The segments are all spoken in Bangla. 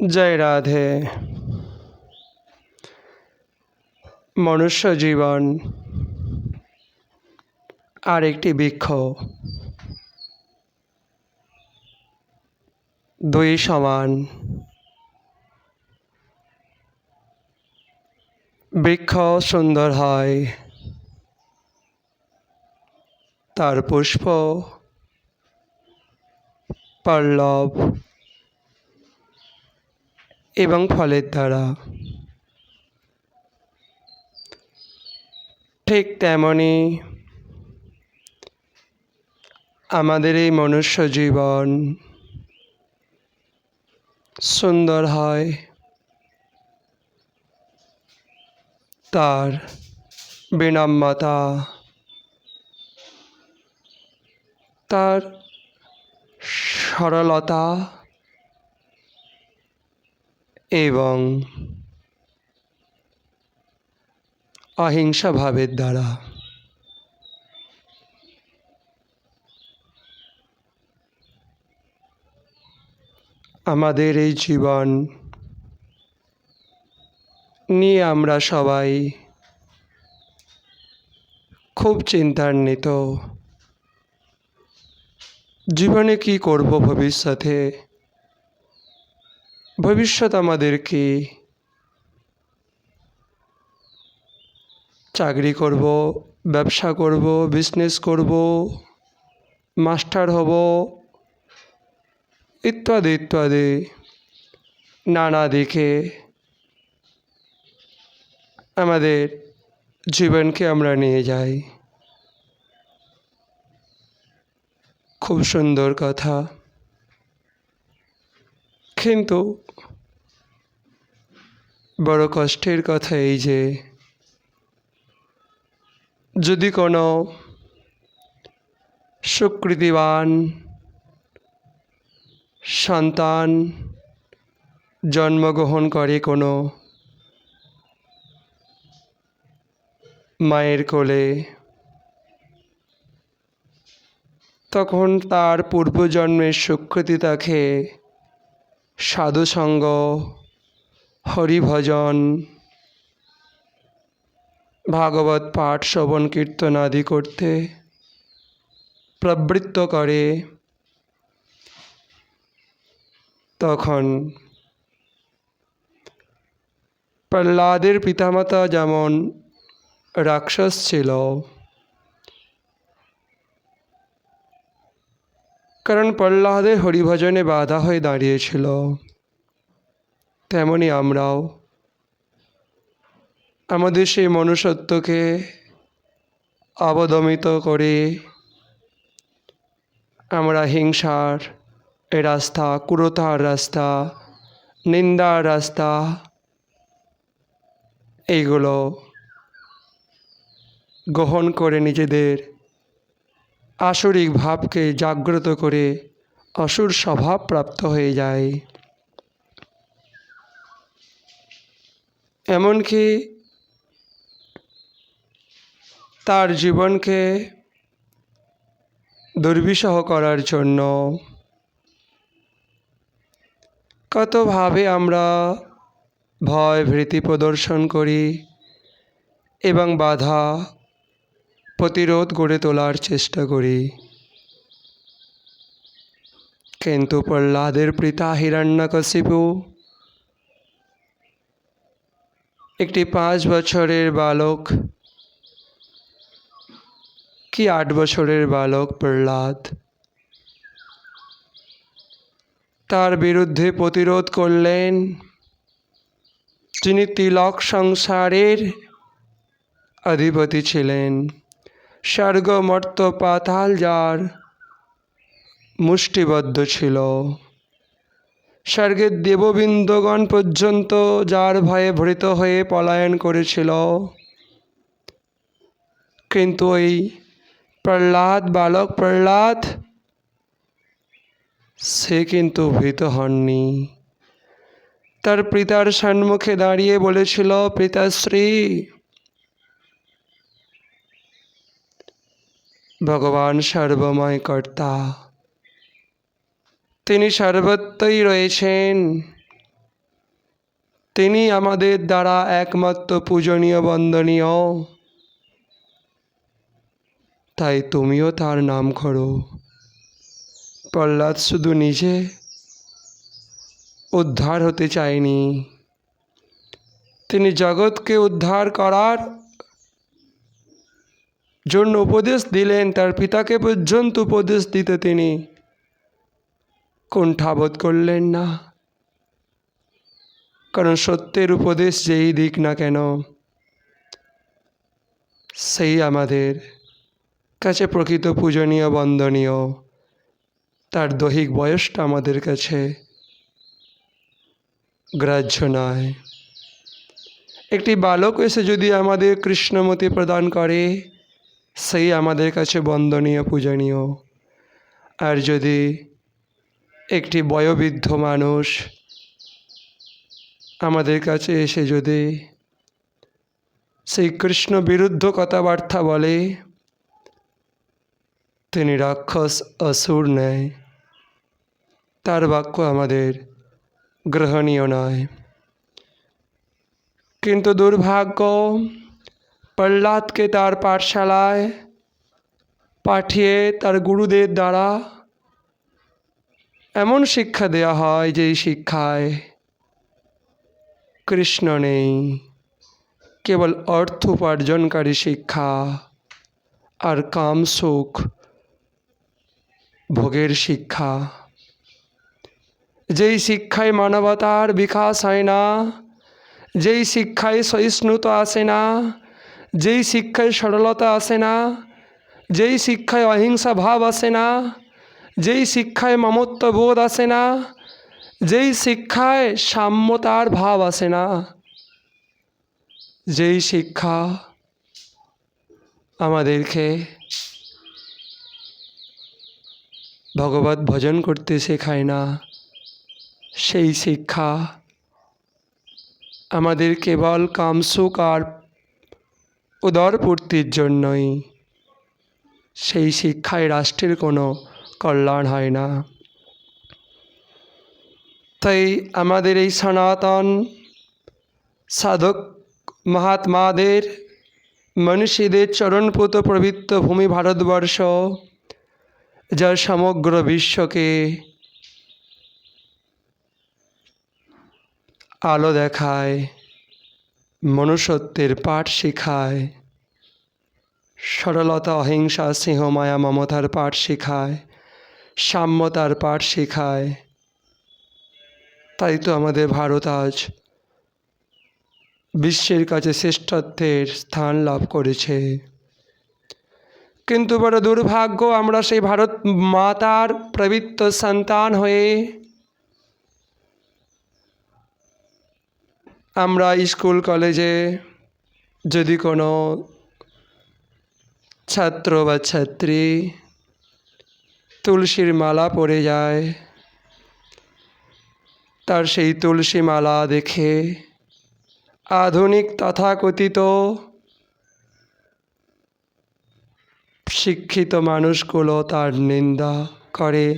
জয় রাধে। মনুষ্য জীবন আর একটি বৃক্ষ। দুই সমান। বৃক্ষ সুন্দর হয়, তার পুষ্প, পল্লব। এবং ফলের দ্বারা। ঠিক তেমনি আমাদের এই মনুষ্য জীবন সুন্দর হয়, তার বিনম্রতা, তার সরলতা এবং অহিংসা ভাবের দ্বারা আমাদের এই জীবন নিয়ে আমরা সবাই খুব চিন্তান্বিত। জীবনে কি করব ভবিষ্যতে? ভবিষ্যৎ আমাদের কি চাকরি করব, ব্যবসা করব বিজনেস করব মাস্টার হব, ইত্যাদি ইত্যাদি, নানা দিকে আমাদের জীবনকে আমরা নিয়ে যাই। খুব সুন্দর কথা। কিন্তু বড় কষ্টের কথা এই যে, যদি কোনো সুকৃতিবান সন্তান জন্মগ্রহণ করে কোনো মায়ের কোলে, তখন তার পূর্বজন্মের সুকৃতি তাকে সাধুসঙ্গ, হরিভজন, ভাগবত পাঠ, শ্রবণ, কীর্তন আদি করতে প্রবৃত্ত করে। তখন প্রহ্লাদের পিতামাতা যেমন রাক্ষস ছিল কারণ প্রহ্লাদের হরিভজনে বাধা হয়ে দাঁড়িয়েছিল। তেমনি আমরাও। আমাদের সেই মনুষ্যত্বকে অবদমিত করে আমরা হিংসার এ রাস্তা, ক্রুরতার রাস্তা, নিন্দার রাস্তা, এইগুলো গ্রহণ করে নিজেদের আসরিক ভাবকে জাগ্রত করে অসুর স্বভাব প্রাপ্ত হয়ে যায়। এমনকি তার জীবনকে দুর্বিষহ করার জন্য কতভাবে আমরা ভয় ভীতি প্রদর্শন করি এবং বাধা প্রতিরোধ গড়ে তোলার চেষ্টা করি। কিন্তু প্রহ্লাদের পিতা হিরণ্যকশিপু একটি পাঁচ বছরের বালক। কি আট বছরের বালক প্রহ্লাদ? তার বিরুদ্ধে প্রতিরোধ করলেন যিনি তিলক সংসারের অধিপতি ছিলেন। স্বর্গ মর্ত পাতাল যার মুষ্টিবদ্ধ ছিল। স্বর্গের দেববৃন্দগণ পর্যন্ত যার ভয়ে ভৃত হয়ে পলায়ন করেছিল। কিন্তু ওই প্রহ্লাদ, বালক প্রহ্লাদ, সে কিন্তু ভীত হননি। তার পিতার সম্মুখে দাঁড়িয়ে বলেছিল পিতাশ্রী ভগবান সর্বময় কর্তা। তিনি সর্বত্রই রয়েছেন। তিনি আমাদের দ্বারা একমাত্র পূজনীয়, বন্দনীয়। তাই তুমিও তার নাম করো। প্রহ্লাদ শুধু নিজে উদ্ধার হতে চায়নি। তিনি জগৎকে উদ্ধার করার জন্য উপদেশ দিলেন তার পিতাকে পর্যন্ত উপদেশ দিতে তিনি। কুণ্ঠাবোধ করলেন না। কারণ সত্যের উপদেশ যেই দিক না কেন, সেই আমাদের কাছে প্রকৃত পূজনীয়, বন্দনীয়। তার দৈহিক বয়সটা আমাদের কাছে গ্রাহ্য নয়। একটি বালক এসে যদি আমাদের কৃষ্ণমতি প্রদান করে সেই আমাদের কাছে বন্দনীয়, পূজনীয়। আর যদি একটি বয়োবৃদ্ধ মানুষ আমাদের কাছে এসে যদি সেই কৃষ্ণ বিরুদ্ধ কথাবার্তা বলে, তিনি রাক্ষস, অসুর নেয়, তার বাক্য আমাদের গ্রহণীয় নয়। কিন্তু দুর্ভাগ্য প্রহ্লাদকে তার পাঠশালায় পাঠিয়ে তার গুরুদের দ্বারা এমন শিক্ষা দেওয়া হয় যেই শিক্ষায় কৃষ্ণ নেই। কেবল অর্থ উপার্জনকারী শিক্ষা আর কাম সুখ ভোগের শিক্ষা। যেই শিক্ষায় মানবতার বিকাশ হয় না, যেই শিক্ষায় সহিষ্ণুতা আসে না যেই শিক্ষায় সরলতা আসে না, যেই শিক্ষায় অহিংসা ভাব আসে না, যেই শিক্ষায় মমত্ব বোধ আসে না, যেই শিক্ষায় সাম্যতার ভাব আসে না, যেই শিক্ষা আমাদেরকে ভগবত ভজন করতে শেখায় না, সেই শিক্ষা আমাদের কেবল কামসুক আর উদরপূর্তির জন্যই। সেই শিক্ষায় রাষ্ট্রের কোনো কল্যাণ হয় না। তাই আমাদের এই সনাতন সাধক মহাত্মাদের, মনীষীদের চরণপুত পবিত্র ভূমি ভারতবর্ষ, যা সমগ্র বিশ্বকে আলো দেখায়। মনুষ্যত্বের পাঠ শেখায়। সরলতা, অহিংসা সিংহ মায়া মমতার পাঠ শেখায়। সাম্যতার পাঠ শেখায়। তাই তো আমাদের ভারত আজ বিশ্বের কাছে শ্রেষ্ঠত্বের স্থান লাভ করেছে। কিন্তু বড় দুর্ভাগ্য, আমরা সেই ভারত মাতার পবিত্র সন্তান হয়ে আমরা স্কুল, কলেজে যদি কোনো ছাত্র বা ছাত্রী তুলসীর মালা পরে যায়, তার সেই তুলসী মালা দেখে আধুনিক তথাকথিত শিক্ষিত মানুষগুলো তার নিন্দা করে,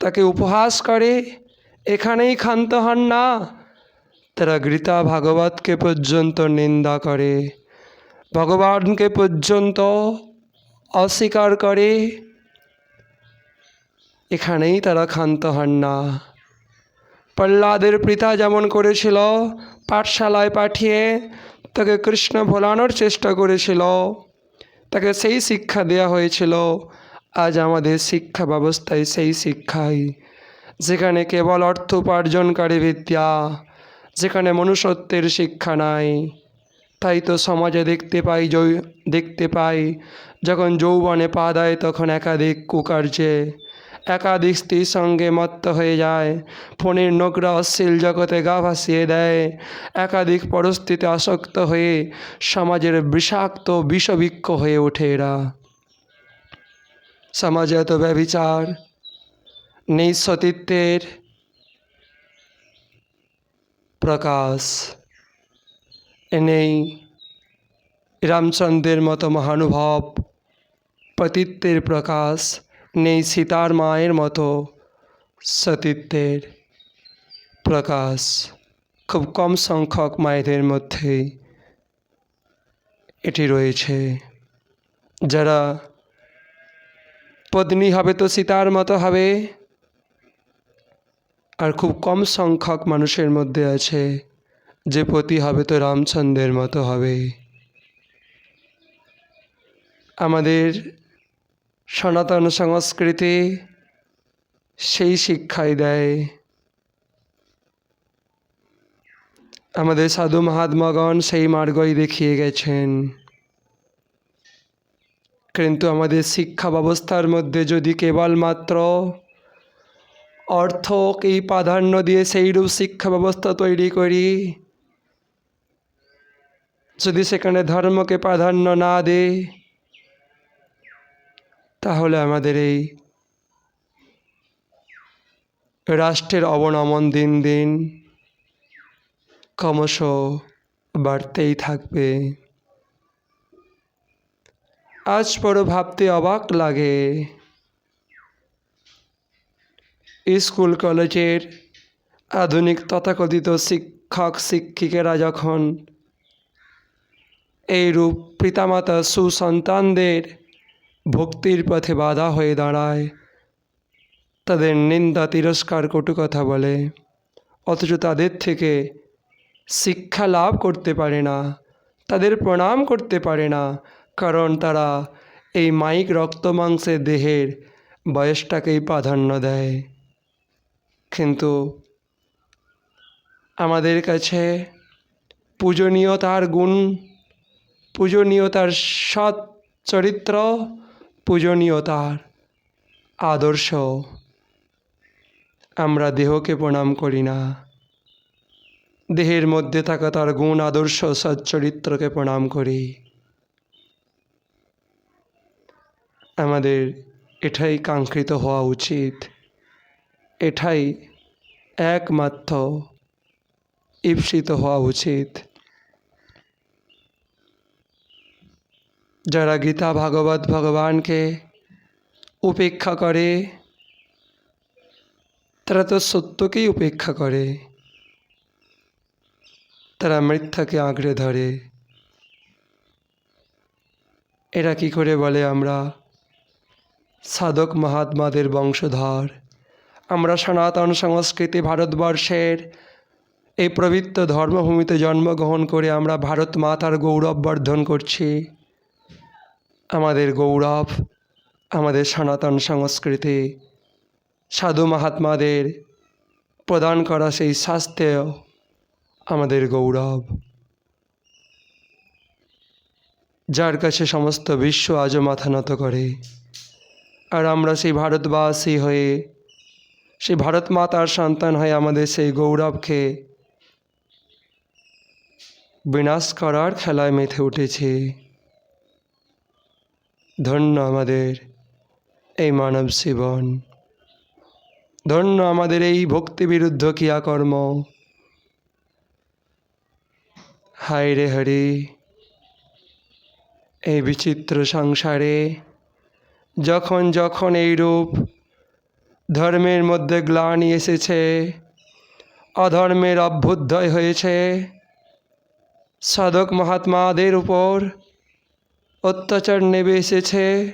তাকে উপহাস করে, এখানেই ক্ষান্ত হন না। তারা গীতা ভাগবতকে পর্যন্ত নিন্দা করে, ভগবানকে পর্যন্ত অস্বীকার করে। এখানেই তারা ক্ষান্ত হন না। প্রহ্লাদের পিতা যেমন করেছিল, পাঠশালায় পাঠিয়ে তাকে কৃষ্ণ ভোলানোর চেষ্টা করেছিল, তাকে সেই শিক্ষা দেওয়া হয়েছিল। আজ আমাদের শিক্ষা ব্যবস্থায় সেই শিক্ষাই, যেখানে কেবল অর্থ উপার্জনকারী বিদ্যা যেখানে মনুষ্যত্বের শিক্ষা নাই, তাই তো সমাজে দেখতে পাই যৌ দেখতে পাই। যখন যৌবনে পা দেয়, তখন একাধিক কুকার্যে একাধিক স্ত্রীর সঙ্গে মত্ত হয়ে যায়। ফোনের নোংরা, অশ্লীল জগতে গা ভাসিয়ে দেয়। একাধিক পরিস্থিতি আসক্ত হয়ে সমাজের বিষাক্ত, বিষবৃক্ষ হয়ে ওঠে এরা। সমাজে এত ব্যবিচার নেই সতীত্বের প্রকাশ। নেই রামচন্দ্রের মতো মহানুভব পতিত্বের প্রকাশ নেই সীতার মায়ের মতো সতীত্বের প্রকাশ। খুব কম সংখ্যক মায়েদের মধ্যেই এটি রয়েছে। যারা পত্নী হবে তো সীতার মতো হবে। আর খুব কম সংখ্যক মানুষের মধ্যে আছে, যে পতি হবে তো রামচন্দ্রের মতো হবে। আমাদের সনাতন সংস্কৃতি সেই শিক্ষাই দেয়। আমাদের সাধু মহাত্মাগণ সেই মার্গই দেখিয়ে গেছেন। কিন্তু আমাদের শিক্ষা ব্যবস্থার মধ্যে যদি কেবলমাত্র অর্থকেই প্রাধান্য দিয়ে সেইরূপ শিক্ষা ব্যবস্থা তৈরি করি। যদি সেখানে ধর্মকে প্রাধান্য না দেয় তাহলে আমাদের এই রাষ্ট্রের অবনমন দিন দিন ক্রমশ বাড়তেই থাকবে। আজ পরে ভাবতে অবাক লাগে। স্কুল, কলেজের আধুনিক তথাকথিত শিক্ষক শিক্ষিকারা যখন এইরূপ পিতামাতা সুসন্তানদের ভক্তির পথে বাধা হয়ে দাঁড়ায়। তাদের নিন্দা, তিরস্কার, কটু কথা বলে। অথচ তাদের থেকে শিক্ষা লাভ করতে পারে না, তাদের প্রণাম করতে পারে না, কারণ তারা এই মাইক রক্ত মাংসের দেহের বয়সটাকেই প্রাধান্য দেয়। কিন্তু আমাদের কাছে পূজনীয়তার গুণ পূজনীয়তার সৎ চরিত্র পূজনীয়তার আদর্শ। আমরা দেহকে প্রণাম করি না। দেহের মধ্যে থাকা তার গুণ, আদর্শ সচ্চরিত্রকে প্রণাম করি। আমাদের এটাই কাঙ্ক্ষিত হওয়া উচিত। এটাই একমাত্র ঈপ্সিত হওয়া উচিত। যারা গীতা ভাগবত ভগবানকে উপেক্ষা করে, তারা তো সত্যকেই উপেক্ষা করে। তারা মিথ্যাকে আঁকড়ে ধরে। এরা কি করে বলে আমরা? সাধক মহাত্মাদের বংশধর। আমরা সনাতন সংস্কৃতি ভারতবর্ষের এই পবিত্র ধর্মভূমিতে জন্মগ্রহণ করে আমরা ভারত মাতার গৌরব বর্ধন করছি। আমাদের গৌরব, আমাদের সনাতন সংস্কৃতি, সাধু মহাত্মাদের প্রদান করা সেই স্বাস্থ্য আমাদের গৌরব। যার কাছে সমস্ত বিশ্ব আজও মাথা নত করে। আর আমরা সেই ভারতবাসী হয়ে সেই ভারত মাতার সন্তান হয়ে আমাদের সেই গৌরবকে বিনাশ করার খেলায় মেতে উঠেছি। ধন্য আমাদের এই মানব জীবন। ধন্য আমাদের এই ভক্তিবিরুদ্ধ ক্রিয়াকর্ম। হায় রে হরি, এই বিচিত্র সংসারে যখন যখন এই রূপ ধর্মের মধ্যে গ্লানি এসেছে, অধর্মের অভ্যুদয় হয়েছে। সাধক মহাত্মাদের উপর অত্যাচার নেমে এসেছে।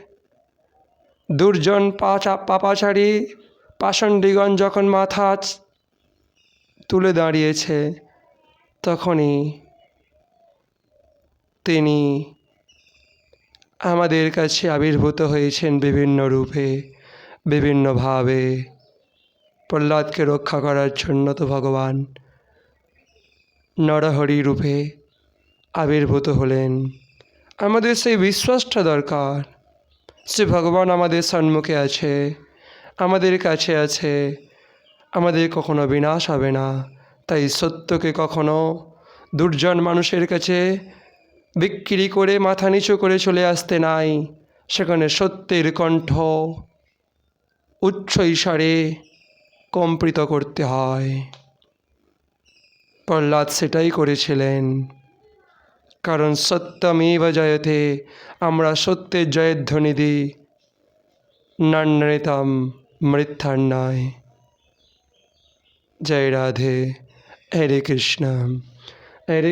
দুর্জন পাচা পাপাচারী পাষণ্ডীগণ যখন মাথা তুলে দাঁড়িয়েছে, তখনই তিনি আমাদের কাছে আবির্ভূত হয়েছেন বিভিন্ন রূপে। বিভিন্নভাবে প্রহ্লাদকে রক্ষা করার জন্য তো ভগবান নরহরি রূপে আবির্ভূত হলেন। আমাদের সেই বিশ্বাসটা দরকার। সে ভগবান আমাদের সম্মুখে আছে, আমাদের কাছে আছে, আমাদের কখনো বিনাশ হবে না। তাই সত্যকে কখনো দুর্জন মানুষের কাছে বিক্রি করে মাথা নিচু করে চলে আসতে নাই। সেখানে সত্যের কণ্ঠ উচ্চ ইশারে কম্পিত করতে হয়। প্রহ্লাদ সেটাই করেছিলেন। কারণ সত্যমেব জয়তে আমরা সত্যের জয়ধ্বনি দিই নান্যতাম মৃত্যার নয় জয় রাধে, হরে কৃষ্ণ, হরে